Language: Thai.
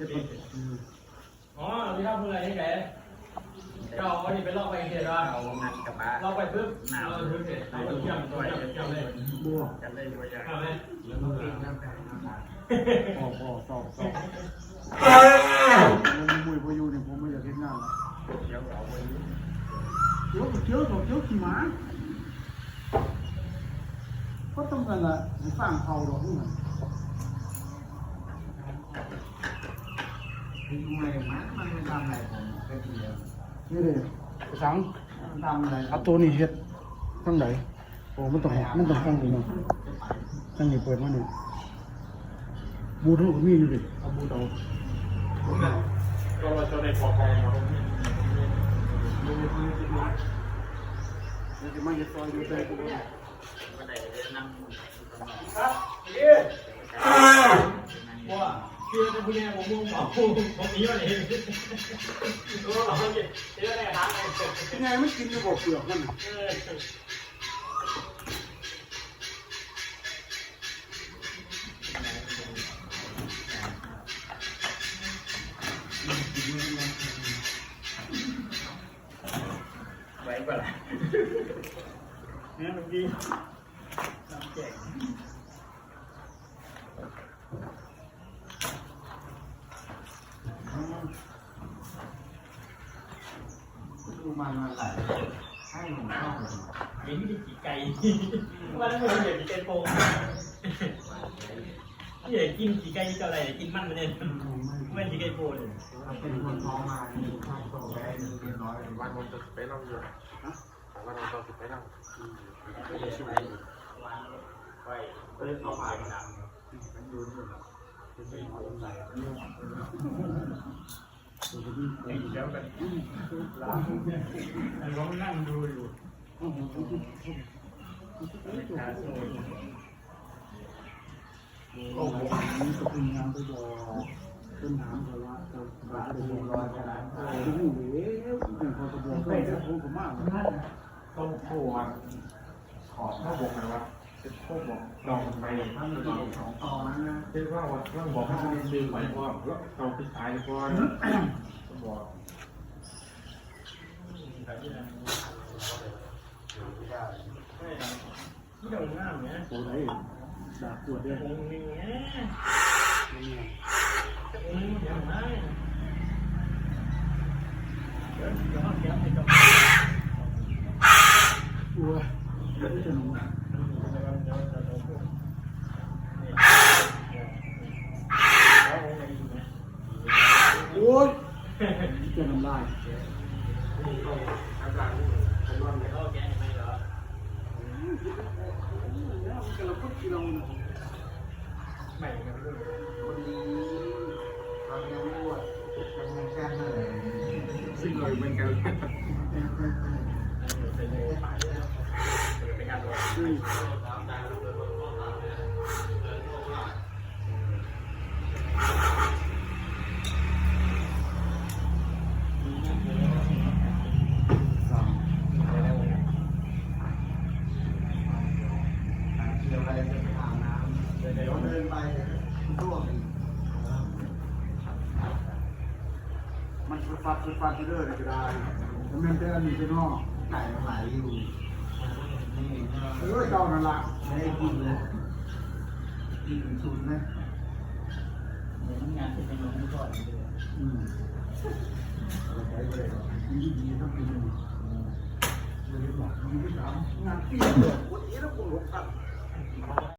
จ็ดพันอืมอ๋อที่เราพูดอะไรนี่ไงเราเอานี่ไปลอกไปเห็นว่าเอางานกับบ้าลอกไปปุ๊บเราถึงเสร็จเราเชื่อมตัวเชื่อมเชื่อมเลยบัวจะได้ด้วยอย่างเอาเลยพอพอสอบสอบมันมุยพออยู่เนี่ยผมไม่อยากเห็นงานละเดี๋ยวเอาไว้เดี๋ยวเดี๋ยวเดี๋ยวขี่ม้าก็ต้องกันละสร้างเขาดอกนี่มัน ทำไมมันมันไม่ทำอะไรผมก็ทีเดียวนี่เลยสังมันทำอะไรเอาตัวนี้เฮ็ดทั้งไหนโอ้มันต้องมันต้องฟังดีเนาะทั้งนี้เปิดมาหนึ่งบูทูก็มีอยู่ดิเอาบูทูก็เราจะได้พอพอมามันจะมาเฮ็ดซอยอยู่แต่กูก็ได้เรียนนั่ง ครับนี่ว่าคือเป็น ผู้ใหญ่ผมมุ่งหมอผมนี้วันนี้โอ้เราเก็บเยอะเลยครับยังไงไม่กินอยู่บ่เปลือกมันนะไว้ก่อนละเนี่ยเมื่อกี้น้ำแจก ดูมันมาไหลให้ผมชอบเลยยิงที่กี่ไก่ว่าแล้วมึงเห็นกี่ไก่โป่งที่เห็นกินกี่ไก่ก็อะไรกินมันมันเนี่ยไม่กี่ไก่โป่งเลยเป็นคนท้องมานี่ข้าวโตได้เรียบร้อยวันวันจะไปนั่งอยู่วันวันจะไปนั่งไปเออเขาผ่านกันมันดูนู่นแล้วเป็นหมอตร งไหนไอ้เจ้ากันไอ้ร้องนั่งดูอยู่โอ้โหนี่ก็เป็นงานไปดอกเป็นหางแต่ว่าเราเราจะดูรอยกันนะโอ้โหเอ๊ะเป็นพอจะบอกไปแล้วผมก็มากเลยต้องโค้งขอเข้าบกนะว่ จะโค้งบอกลองไปถ้ามีที่สองตอนั้นนะคิดว่าว่าต้องบอกให้มันดึงไปว่าเราไปตายก่อนบอกที่โดนหน้าเนี่ยโอ้ได้ดาบปวดเลยองนึงเนี่ยเนี่ยองค์นึงเดี๋ยวมาเดี๋ยวเดี๋ยวเดี๋ยวให้จบอ้วยจะหนู โอ้ยจะน้ำลาย อาจารย์ผมว่าเนี่ย โอเคไม่เหรอ มันกำลังพูดกิโลนะ ไม่ครับลูก คนดีตอนยังปวดยังแค่ไหน สิ่งเลยเหมือนกัน เป็น มันฟัดฟัดไปเรื่อยเลยก็ได้แล้วม่นแต่อันนี้ไปนอกไก่มันไหลอยู่ เออเจ้านั่นละไม่ได้กินเลยกินชุนนะเหมือนงานที่เป็นลงก่อนอืมใช้ไปเลยมันดีดีทั้งปีเลยไม่ได้บอกมันไม่ถามงานปีเดียววันนี้แล้วกูหลงกัน